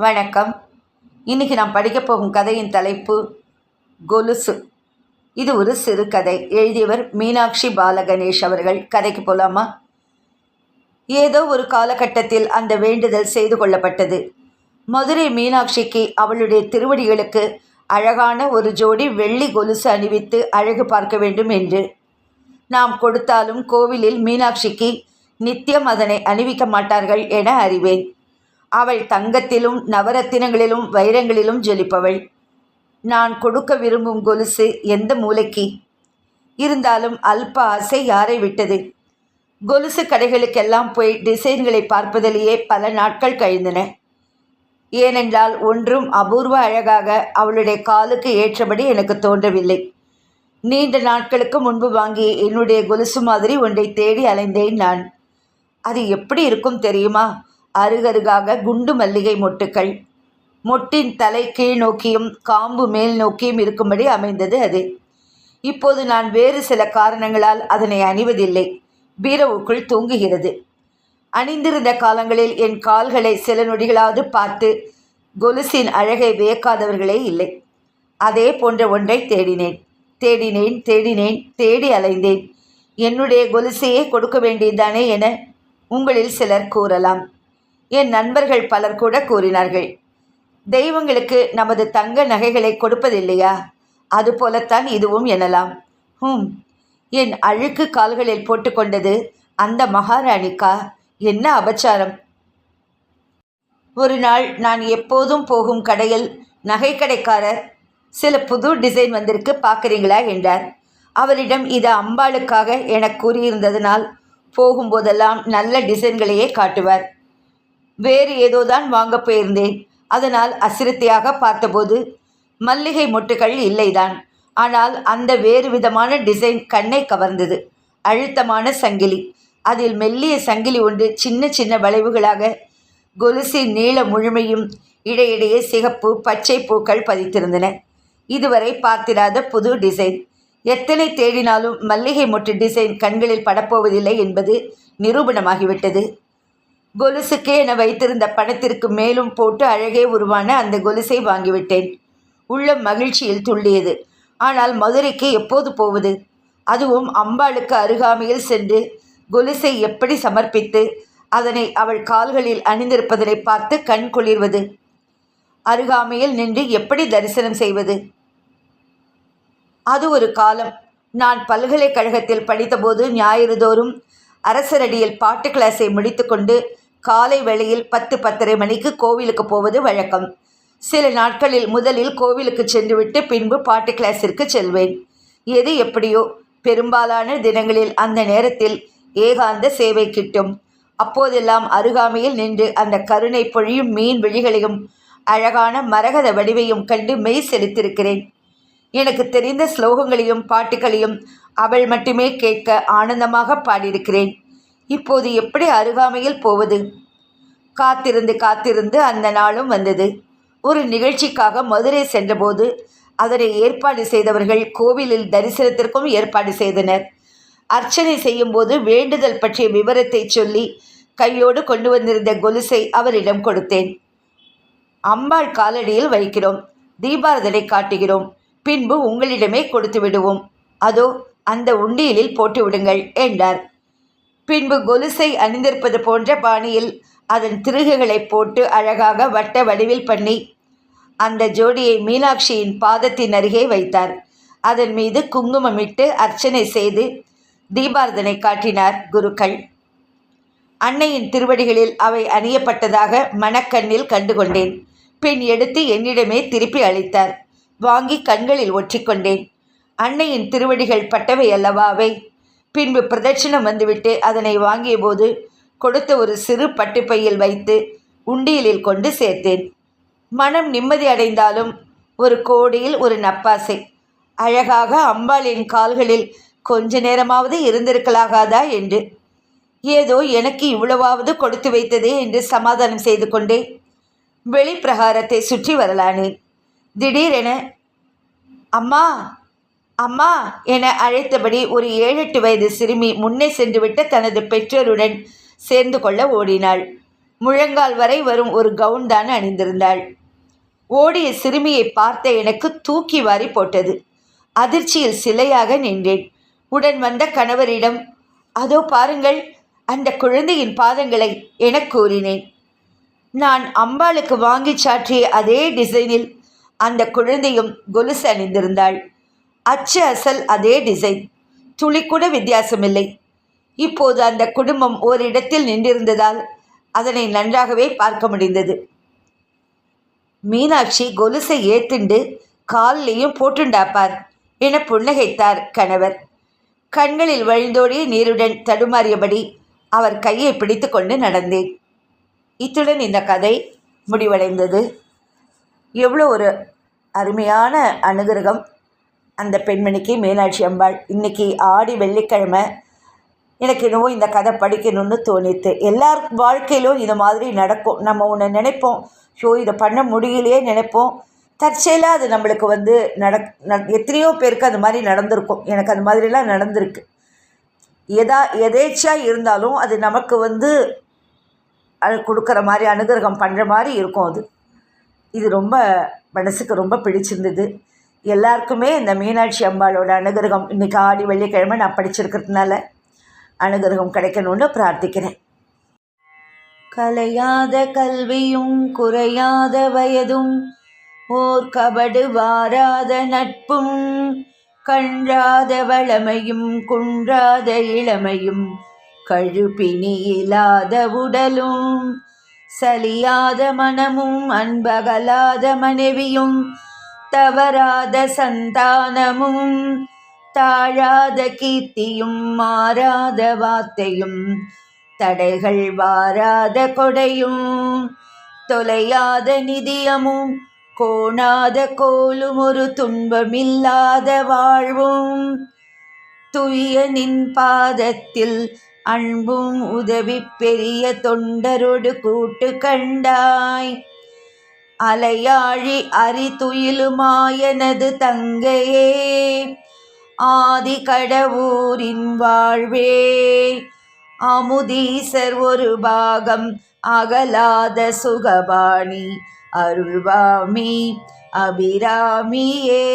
வணக்கம். இன்னைக்கு நாம் படிக்கப் போகும் கதையின் தலைப்பு கொலுசு. இது ஒரு சிறுகதை எழுதியவர் மீனாட்சி பாலகணேஷ் அவர்கள். கதைக்கு போலாமா? ஏதோ ஒரு காலகட்டத்தில் அந்த வேண்டுதல் செய்து கொள்ளப்பட்டது. மதுரை மீனாட்சிக்கு அவளுடைய திருவடிகளுக்கு அழகான ஒரு ஜோடி வெள்ளி கொலுசு அணிவித்து அழகு பார்க்க வேண்டும் என்று. நாம் கொடுத்தாலும் கோவிலில் மீனாட்சிக்கு நித்தியம் அதனை அணிவிக்க மாட்டார்கள் என அறிவேன். அவள் தங்கத்திலும் நவரத்தினங்களிலும் வைரங்களிலும் ஜொலிப்பவள். நான் கொடுக்க விரும்பும் கொலுசு எந்த மூலைக்கு? இருந்தாலும் அல்ப ஆசை யாரை விட்டது? கொலுசு கடைகளுக்கெல்லாம் போய் டிசைன்களை பார்ப்பதிலேயே பல நாட்கள் கழிந்தன. ஏனென்றால் ஒன்றும் அபூர்வ அழகாக அவளுடைய காலுக்கு ஏற்றபடி எனக்கு தோன்றவில்லை. நீண்ட நாட்களுக்கு முன்பு வாங்கி என்னுடைய கொலுசு மாதிரி ஒன்றை தேடி அலைந்தேன் நான். அது எப்படி இருக்கும் தெரியுமா? அருகருகாக குண்டு மல்லிகை மொட்டுக்கள். மொட்டின் தலை கீழ் நோக்கியும் காம்பு மேல் நோக்கியும் இருக்கும்படி அமைந்தது அது. இப்போது நான் வேறு சில காரணங்களால் அதனை அணிவதில்லை. பீரவுக்குள் தூங்குகிறது. அணிந்திருந்த காலங்களில் என் கால்களை சில நொடிகளாவது பார்த்து கொலுசின் அழகை வியக்காதவர்களே இல்லை. அதே போன்ற ஒன்றை தேடினேன். தேடினேன் தேடினேன் தேடி அலைந்தேன். என்னுடைய கொலுசையே கொடுக்க வேண்டியதானே என உங்களில் சிலர் கூறலாம். என் நண்பர்கள் பலர் கூட கூறினார்கள் தெய்வங்களுக்கு நமது தங்க நகைகளை கொடுப்பதில்லையா? அதுபோலத்தான் இதுவும் எனலாம். ஹம் என் அழுக்கு கால்களில் போட்டுக்கொண்டது அந்த மகாராணிக்கா? என்ன அபச்சாரம்? ஒரு நாள் நான் எப்போதும் போகும் கடையில் நகைக்கடைக்காரர் சில புது டிசைன் வந்திருக்கு பார்க்குறீங்களா? என்றார். அவரிடம் இது அம்பாளுக்காக என கூறியிருந்ததனால் போகும்போதெல்லாம் நல்ல டிசைன்களையே காட்டுவார். வேறு ஏதோ தான் வாங்க போயிருந்தேன். அதனால் அசிரத்தையாக பார்த்தபோது மல்லிகை மொட்டுகள் இல்லைதான். ஆனால் அந்த வேறு விதமான டிசைன் கண்ணை கவர்ந்தது. அழுத்தமான சங்கிலி. அதில் மெல்லிய சங்கிலி ஒன்று சின்ன சின்ன வளைவுகளாக கொலுசி நீள முழுமையும் இடையிடையே சிகப்பு பச்சை பூக்கள் பதித்திருந்தன. இதுவரை பார்த்திராத புது டிசைன். எத்தனை தேடினாலும் மல்லிகை மொட்டு டிசைன் கண்களில் படப்போவதில்லை என்பது நிரூபணமாகிவிட்டது. கொலுசுக்கே என வைத்திருந்த பணத்திற்கு மேலும் போட்டு அழகே உருவான அந்த கொலுசை வாங்கிவிட்டேன். உள்ள மகிழ்ச்சியில் துள்ளியது. ஆனால் மதுரைக்கு எப்போது போவது? அதுவும் அம்பாளுக்கு அருகாமையில் சென்று கொலுசை எப்படி சமர்ப்பித்து அதனை அவள் கால்களில் அணிந்திருப்பதனை பார்த்து கண் குளிர்வது? அருகாமையில் நின்று எப்படி தரிசனம் செய்வது? அது ஒரு காலம். நான் பல்கலைக்கழகத்தில் படித்தபோது ஞாயிறு தோறும் அரசரடியில் பாட்டு கிளாஸை முடித்துக்கொண்டு காலை வேளையில் பத்து பத்தரை மணிக்கு கோவிலுக்கு போவது வழக்கம். சில நாட்களில் முதலில் கோவிலுக்கு சென்றுவிட்டு பின்பு பாட்டு கிளாஸிற்கு செல்வேன். எது எப்படியோ பெரும்பாலான தினங்களில் அந்த நேரத்தில் ஏகாந்த சேவை கிட்டும். அப்போதெல்லாம் அருகாமையில் நின்று அந்த கருணை பொழியும் மீன் விழிகளையும் அழகான மரகத வடிவையும் கண்டு மெய் செலுத்திருக்கிறேன். எனக்கு தெரிந்த ஸ்லோகங்களையும் பாட்டுகளையும் அவள் மட்டுமே கேட்க ஆனந்தமாக பாடியிருக்கிறேன். இப்போது எப்படி அருகாமையில் போவது? காத்திருந்து காத்திருந்து அந்த நாளும் வந்தது. ஒரு நிகழ்ச்சிக்காக மதுரை சென்றபோது அதனை ஏற்பாடு செய்தவர்கள் கோவிலில் தரிசனத்திற்கும் ஏற்பாடு செய்தனர். அர்ச்சனை செய்யும்போது வேண்டுதல் பற்றிய விவரத்தை சொல்லி கையோடு கொண்டு வந்திருந்த கொலுசை அவரிடம் கொடுத்தேன். அம்பாள் காலடியில் வைக்கிறோம் தீபாரதனை காட்டுகிறோம் பின்பு உங்களிடமே கொடுத்து விடுவோம். அதோ அந்த உண்டியலில் போட்டு விடுங்கள் என்றார். பின்பு கொலுசை அணிந்திருப்பது போன்ற பாணியில் அதன் திருகுகளை போட்டு அழகாக வட்ட வடிவில் பண்ணி அந்த ஜோடியை மீனாட்சியின் பாதத்தின் அருகே வைத்தார். அதன் மீது குங்குமமிட்டு அர்ச்சனை செய்து தீபார்த்தனை காட்டினார் குருக்கள். அன்னையின் திருவடிகளில் அவை அணியப்பட்டதாக மனக்கண்ணில் கண்டுகொண்டேன். பின் எடுத்து என்னிடமே திருப்பி அளித்தார். வாங்கி கண்களில் ஒற்றிக்கொண்டேன். அன்னையின் திருவடிகள் பட்டவை அல்லவா அவை? பின்பு பிரதட்சணம் வந்துவிட்டு அதனை வாங்கிய போது கொடுத்த ஒரு சிறு பட்டுப்பையில் வைத்து உண்டியலில் கொண்டு சேர்த்தேன். மனம் நிம்மதி அடைந்தாலும் ஒரு கோடியில் ஒரு நப்பாசை. அழகாக அம்பாளின் கால்களில் கொஞ்ச நேரமாவது இருந்திருக்கலாகாதா என்று. ஏதோ எனக்கு இவ்வளவாவது கொடுத்து வைத்ததே என்று சமாதானம் செய்து கொண்டே வெளிப்பிரகாரத்தை சுற்றி வரலானேன். திடீரென அம்மா அம்மா என அழைத்தபடி ஒரு ஏழெட்டு வயது சிறுமி முன்னே சென்றுவிட்டு தனது பெற்றோருடன் சேர்ந்து கொள்ள ஓடினாள். முழங்கால் வரை வரும் ஒரு கவுன் தான் அணிந்திருந்தாள். ஓடிய சிறுமியை பார்த்த எனக்கு தூக்கி வாரி போட்டது. அதிர்ச்சியில் சிலையாக நின்றேன். உடன் வந்த கணவரிடம் அதோ பாருங்கள் அந்த குழந்தையின் பாதங்களை எனக் கூறினேன். நான் அம்பாளுக்கு வாங்கி சாற்றிய அதே டிசைனில் அந்த குழந்தையும் கொலுசு அணிந்திருந்தாள். அச்சு அசல் அதே டிசைன் துளி கூட வித்தியாசமில்லை. இப்போது அந்த குடும்பம் ஓரிடத்தில் நின்றிருந்ததால் அதனை நன்றாகவே பார்க்க முடிந்தது. மீனாட்சி கொலுசை ஏத்துண்டு கால்லையும் போட்டுண்டாப்பார் என புன்னகைத்தார் கணவர். கண்களில் வழிந்தோடிய நீருடன் தடுமாறியபடி அவர் கையை பிடித்து கொண்டு நடந்தேன். இத்துடன் இந்த கதை முடிவடைந்தது. எவ்வளோ ஒரு அருமையான அனுகிரகம். அந்த பெண்மணிக்கு மீனாட்சி அம்பாள் இன்றைக்கி ஆடி வெள்ளிக்கிழமை. எனக்கு என்னவோ இந்த கதை படிக்கணும்னு தோணித்து. எல்லார் வாழ்க்கையிலும் இது மாதிரி நடக்கும். நம்ம ஒன்று நினைப்போம். ஷோ இதை பண்ண முடியலையே நினைப்போம். தற்செயலாக அது நம்மளுக்கு வந்து நடக் எத்தனையோ பேருக்கு அது மாதிரி நடந்திருக்கும். எனக்கு அது மாதிரிலாம் நடந்திருக்கு. எதா எதேச்சியாக இருந்தாலும் அது நமக்கு வந்து அது கொடுக்குற மாதிரி அனுகிரகம் பண்ணுற மாதிரி இருக்கும் அது. இது ரொம்ப மனசுக்கு ரொம்ப பிடிச்சிருந்தது. எல்லாருக்குமே இந்த மீனாட்சி அம்பாளோட அனுகிரகம். இன்றைக்கி ஆடி வெள்ளிக்கிழமை நான் படிச்சிருக்கிறதுனால அனுகிரகம் கிடைக்கணும்னு பிரார்த்திக்கிறேன். கலையாத கல்வியும் குறையாத வயதும் ஓர் கபடு வாராத நட்பும் கன்றாத வளமையும் குன்றாத இளமையும் கழுப்பினி இல்லாத உடலும் சலியாத மனமும் அன்பகலாத மனைவியும் தவறாத சந்தானமும் தாழாத கீர்த்தியும் மாறாத வார்த்தையும் தடைகள் வாராத கொடையும் தொலையாத நிதியமும் கோணாத கோலும் ஒரு துன்பமில்லாத வாழ்வும் துய நின் பாதத்தில் அன்பும் உதவி பெரிய தொண்டரோடு கூட்டு கண்டாய். அலையாழி அரிதுயிலுமாயனது தங்கையே ஆதி கடவுரின் வாழ்வே. அமுதீசர் ஒரு பாகம் அகலாத சுகபாணி அருள்வாமி அபிராமியே.